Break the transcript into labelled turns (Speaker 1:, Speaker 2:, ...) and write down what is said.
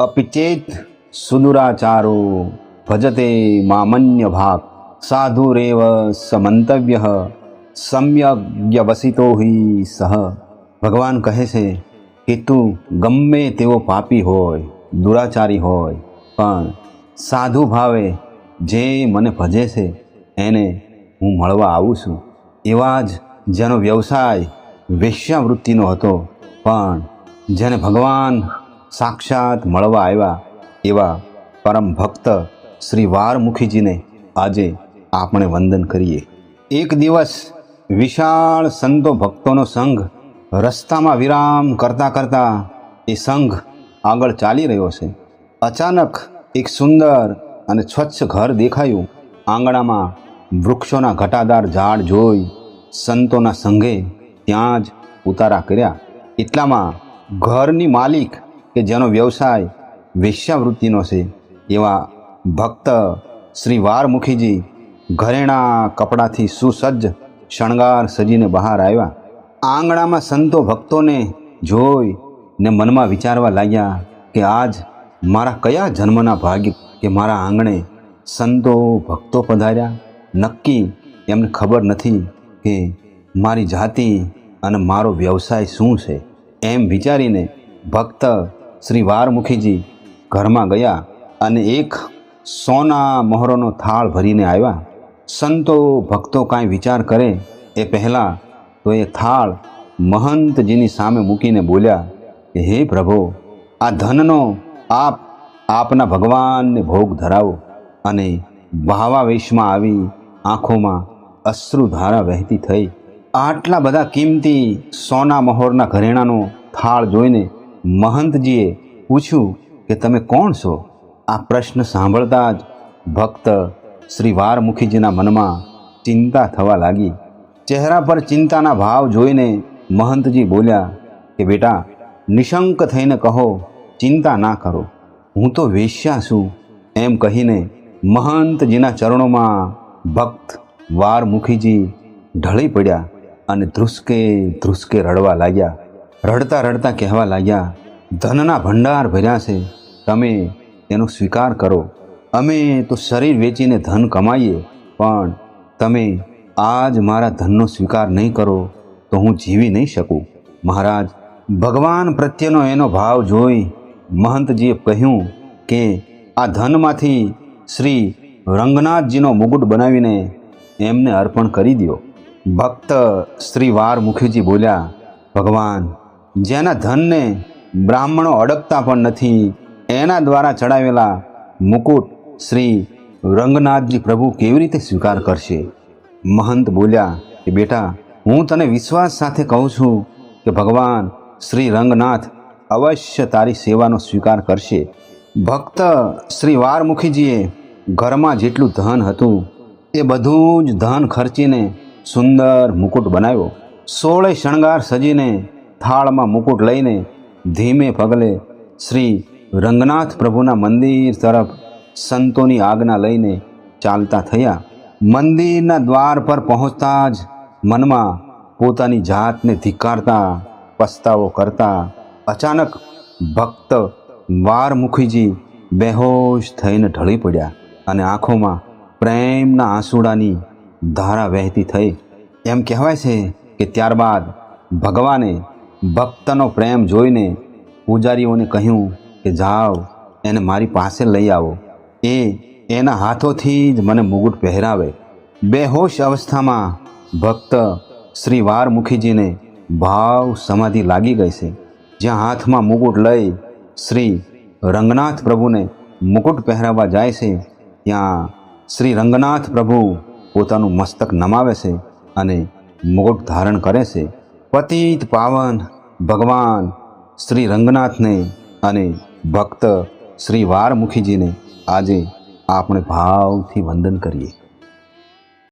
Speaker 1: અપિચેત સુદુરાચારો ભજતે મામન્ય ભાગ સાધુરેવ સમંતવ્ય સમ્યગ્યવસિતો હિ સહ। ભગવાન કહે છે કે તું ગમે તેવો પાપી હોય, દુરાચારી હોય, પણ સાધુ ભાવે જે મને ભજે છે એને હું મળવા આવું છું। એવા જ જેનો વ્યવસાય વેશ્યાવૃત્તિનો હતો, પણ જેને ભગવાન સાક્ષાત મળવા આવ્યા એવા પરમ ભક્ત શ્રી વારમુખીજીને આજે આપણે વંદન કરીએ. એક દિવસ વિશાળ સંતો ભક્તોનો સંઘ રસ્તામાં વિરામ કરતા કરતા એ સંઘ આગળ ચાલી રહ્યો છે. અચાનક એક સુંદર અને સ્વચ્છ ઘર દેખાયું. આંગણામાં વૃક્ષોના ઘટાદાર ઝાડ જોઈ સંતોના સંઘે ત્યાં જ ઉતારા કર્યા. એટલામાં ઘરની માલિક કે જેનો વ્યવસાય વેશ્યાવૃત્તિનો છે, એવા ભક્ત શ્રી વારમુખીજી ઘરેણા કપડાથી સુસજ્જ શણગાર સજીને બહાર આવ્યા. આંગણામાં સંતો ભક્તોને જોઈ ને મનમાં વિચારવા લાગ્યા કે આજ મારા કયા જન્મના ભાગ્ય કે મારા આંગણે સંતો ભક્તો પધાર્યા? નક્કી એમને ખબર નથી કે મારી જાતિ અને મારો વ્યવસાય શું છે? એમ વિચારીને ભક્ત શ્રી વારમુખીજી ઘરમાં ગયા અને એક સોના મહોરોનો થાળ ભરીને આવ્યા. સંતો ભક્તો કાંઈ વિચાર કરે એ પહેલાં તો એ થાળ મહંતજીની સામે મૂકીને બોલ્યા, કે હે પ્રભુ, આ ધનનો આપ આપના ભગવાનને ભોગ ધરાવો. અને ભાવાવેશમાં આવી આંખોમાં અશ્રુધારા વહેતી થઈ. આટલા બધા કિંમતી સોના મહોરના ઘરેણાનો થાળ જોઈને મહંતજીએ પૂછ્યું કે તમે કોણ છો? આ પ્રશ્ન સાંભળતા જ ભક્ત શ્રી વારમુખીજીના મનમાં ચિંતા થવા લાગી. ચહેરા પર ચિંતાના ભાવ જોઈને મહંતજી બોલ્યા કે, બેટા, નિશંક થઈને કહો, ચિંતા ના કરો. હું તો વેશ્યા છું. એમ કહીને મહંતજીના ચરણોમાં ભક્ત વારમુખીજી ઢળી પડ્યા અને ધ્રુસકે ધ્રુસકે રડવા લાગ્યા. રડતા રડતા કહેવા લાગ્યા, ધનના ભંડાર ભર્યા છે. તમે તેનો સ્વીકાર કરો. અમે તો શરીર વેચીને ધન કમાઈએ, પણ તમે આજ મારા ધનનો સ્વીકાર નહીં કરો તો હું જીવી નહીં શકું. મહારાજ, ભગવાન પ્રત્યેનો એનો ભાવ જોઈ મહંતજીએ કહ્યું કે, આ ધનમાંથી શ્રી રંગનાથજીનો મુગુટ બનાવીને એમને અર્પણ કરી દો ભક્ત શ્રી વાર મુખીજી બોલ્યા, ભગવાન જેના ધનને બ્રાહ્મણો અડકતા પણ નથી, એના દ્વારા ચડાવેલા મુકુટ શ્રી રંગનાથજી પ્રભુ કેવી રીતે સ્વીકાર કરશે? મહંત બોલ્યા કે, બેટા, હું તને વિશ્વાસ સાથે કહું છું કે ભગવાન શ્રી રંગનાથ અવશ્ય તારી સેવાનો સ્વીકાર કરશે. ભક્ત શ્રી વારમુખીજીએ ઘરમાં જેટલું ધન હતું, એ બધું જ ધન ખર્ચીને સુંદર મુકુટ બનાવ્યો. સોળે શણગાર સજીને થાળમાં મુકુટ લઈને ધીમે પગલે શ્રી રંગનાથ પ્રભુના મંદિર તરફ સંતોની આજ્ઞા લઈને ચાલતા થયા. મંદિરના દ્વાર પર પહોંચતા જ મનમાં પોતાની જાતને ધિકારતા પસ્તાવો કરતા અચાનક ભક્ત વારમુખીજી બેહોશ થઈને ઢળી પડ્યા અને આંખોમાં પ્રેમના આંસુડાની ધારા વહેતી થઈ. એમ કહેવાય છે કે ત્યારબાદ ભગવાને ભક્તનો પ્રેમ જોઈને પૂજારીઓને કહ્યું કે જાઓ, એને મારી પાસે લઈ આવો. એ એના હાથોથી જ મને મુગુટ પહેરાવે. બેહોશ અવસ્થામાં ભક્ત શ્રી વારમુખીજીને ભાવ સમાધિ લાગી ગઈ છે. જ્યાં હાથમાં મુગુટ લઈ શ્રી રંગનાથ પ્રભુને મુકુટ પહેરાવવા જાય છે, ત્યાં શ્રી રંગનાથ પ્રભુ પોતાનું મસ્તક નમાવે છે અને મુકુટ ધારણ કરે છે. પતિત પાવન ભગવાન શ્રી રંગનાથને અને ભક્ત શ્રી વારમુખીજીને આજે આપણે ભાવથી વંદન કરીએ.